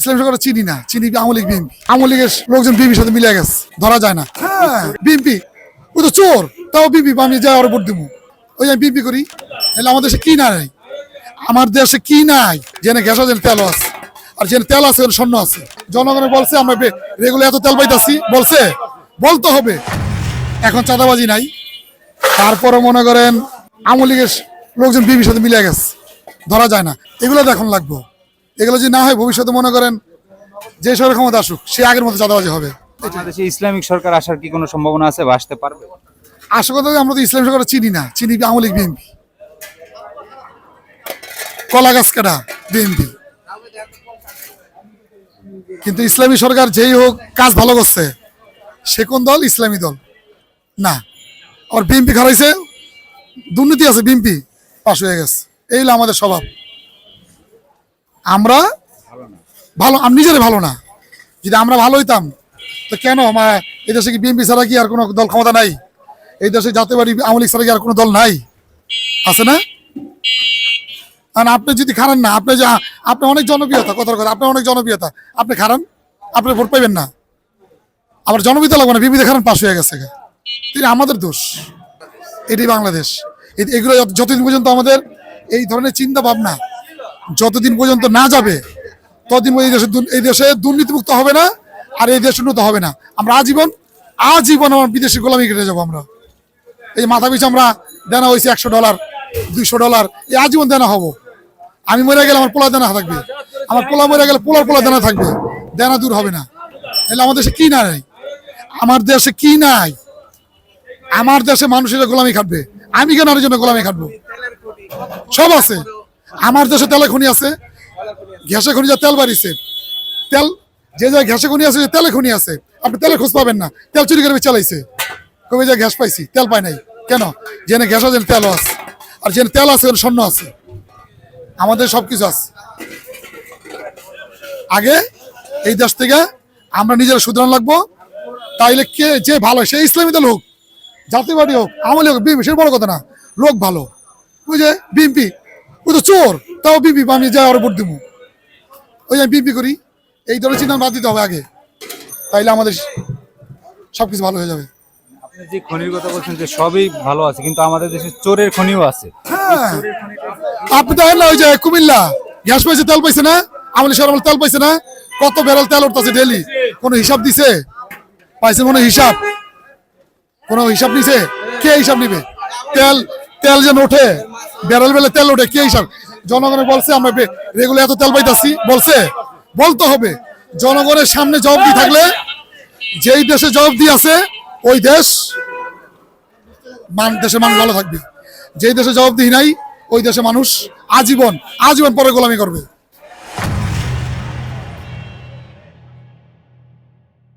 ইসলাম সরকার চিনি না চিনি আওয়ামী লীগ বিএনপি। আওয়ামী লীগের লোকজন বিএনপির সাথে মিলে গেছে ধরা যায় না। হ্যাঁ। বিএনপি ও তো চোর তাও বিএনপি আমি যাই ওর ভোট দিব। ওই আমি বিএনপি করি তাহলে আমাদের দেশে কি নাই? আমার দেশে কি নাই? জেনে গ্যাস আছে তেল আছে। আর যেন তেল আছে ওর স্বর্ণ আছে। জনগণে বলছে আমরা রেগুলার এত তেল পাইতাছি বলছে? বলতে হবে। এখন চাঁদাবাজি নাই। তারপরে মনে করেন আওয়ামী লীগের লোকজন বিবির সাথে মিলে গেছে ধরা যায় না। এগুলো তো এখন লাগবো। এগুলো যদি না হয় ভবিষ্যতে মনে করেন যে সরকার ক্ষমতা আসুক সে আগের মতো চাঁদাবাজি হবে। বাংলাদেশে ইসলামিক সরকার আসার কি কোনো সম্ভাবনা আছে বা আসতে পারবে? আসল কথা আমরা তো ইসলাম সরকার চিনি না চিনি আওয়ামী লীগ বিএনপি। কলা গাছ কাটা বিএনপি। কিন্তু ইসলামী সরকার যেই হোক কাজ ভালো করছে। সে কোন দল? ইসলামী দল। না। আর বিএনপি খারাইছে দুর্নীতি আছে বিএনপি পাশ হয়ে গেছে। এই হলো আমাদের স্বভাব। আমরা ভালো, আমি নিজেরই ভালো না। যদি আমরা ভালো হইতাম, তো কেন? আমার এই দেশে কি বিএনপি ছাড়া কি আর কোনো দল ক্ষমতা নাই? এই দেশে জাতীয়বাদী আওয়ামী লীগ ছাড়া কি আর কোনো দল নাই? আছে না? আর আপনি যদি খারান না, আপনি যে, আপনি অনেক জনপ্রিয়তা, কথার কথা, আপনি অনেক জনপ্রিয়তা। আপনি খারান, আপনি ভোট পাইবেন না। আবার জনপ্রিয়তা লাগবে না, বিবিধ খারান পাশ হয়ে গেছে তিনি আমাদের দোষ। এটি বাংলাদেশ। এগুলো যত- যতদিন পর্যন্ত আমাদের এই ধরনের চিন্তা ভাবনা যতদিন পর্যন্ত না যাবে, ততদিন এই দেশে এই দেশে দুর্নীতিমুক্ত হবে না, আর এই দেশ উন্নত হবে না। আমরা আজীবন আজীবন আমার বিদেশি গোলামি কেটে যাব আমরা। এই মাথা পিছু আমরা দেনা হয়েছে একশো ডলার, দুইশো ডলার, এই আজীবন দেনা হব। আমি মরে গেলে আমার পোলা দেনা থাকবে। আমার পোলা মরে গেলে পোলার পোলা দেনা থাকবে। দেনা দূর হবে না। তাহলে আমার দেশে কি নাই? আমার দেশে কি নাই? আমার দেশে মানুষের গোলামি খাটবে। আমি কেন আর জন্য গোলামি খাটবো? সব আছে। আমার দেশে তেলে খনি আছে, গ্যাসে খনি যা তেল বাড়িছে, তেল, যে জায়গায় গ্যাসে খনি আছে তেলে খনি আছে। আপনি তেলে খোঁজ পাবেন না, তেল চুরি করে চালাইছে। কবে যা গ্যাস পাইছি, তেল পাই নাই। কেন? জেনে গ্যাস আছে তেল আছে, আর জেনে তেল আছে স্বর্ণ আছে। আমাদের সব কিছু আছে। আগে এই দেশ থেকে আমরা নিজেরা শুধরান লাগবো, তাইলে কে যে ভালো, সে ইসলামী দল হোক জাতীয়বাদী হোক আমলি হোক বিএমপি সে বড় কথা না, লোক ভালো। বুঝে বিএমপি ও তো চোর তাও বিপি আমি যাই ওর ভোট দিব। ওই আমি বিপি করি এই দলের চিন্তা বাদ দিতে হবে আগে। তাইলে আমাদের সবকিছু ভালো হয়ে যাবে। আপনি যে খনির কথা বলছেন যে সবই ভালো আছে কিন্তু আমাদের দেশে চোরের খনিও আছে। হ্যাঁ। আপনি দেখেন না ওই যে কুমিল্লা গ্যাস পাইছে তেল পাইছে না? শহর তেল পাইছে না? কত তেল উঠতেছে ডেলি কোনো হিসাব দিছে? পাইছে কোনো হিসাব। কোনো হিসাব নিছে? কে হিসাব নিবে? তেল তেল যেন ওঠে, বেড়াল বেলে তেল ওঠে, কি হিসাব জনগণের বলছে, আমরা রেগুলার এত তেল পাইতেছি। বলছে, বলতে হবে, জনগণের সামনে জবাব দিয়ে থাকলে, যেই দেশে জবাব দিয়ে আছে, ওই দেশ মান দেশে মানুষ ভালো থাকবে। যেই দেশে জবাবদিহি নাই, ওই দেশে মানুষ আজীবন আজীবন পরে গোলামি করবে।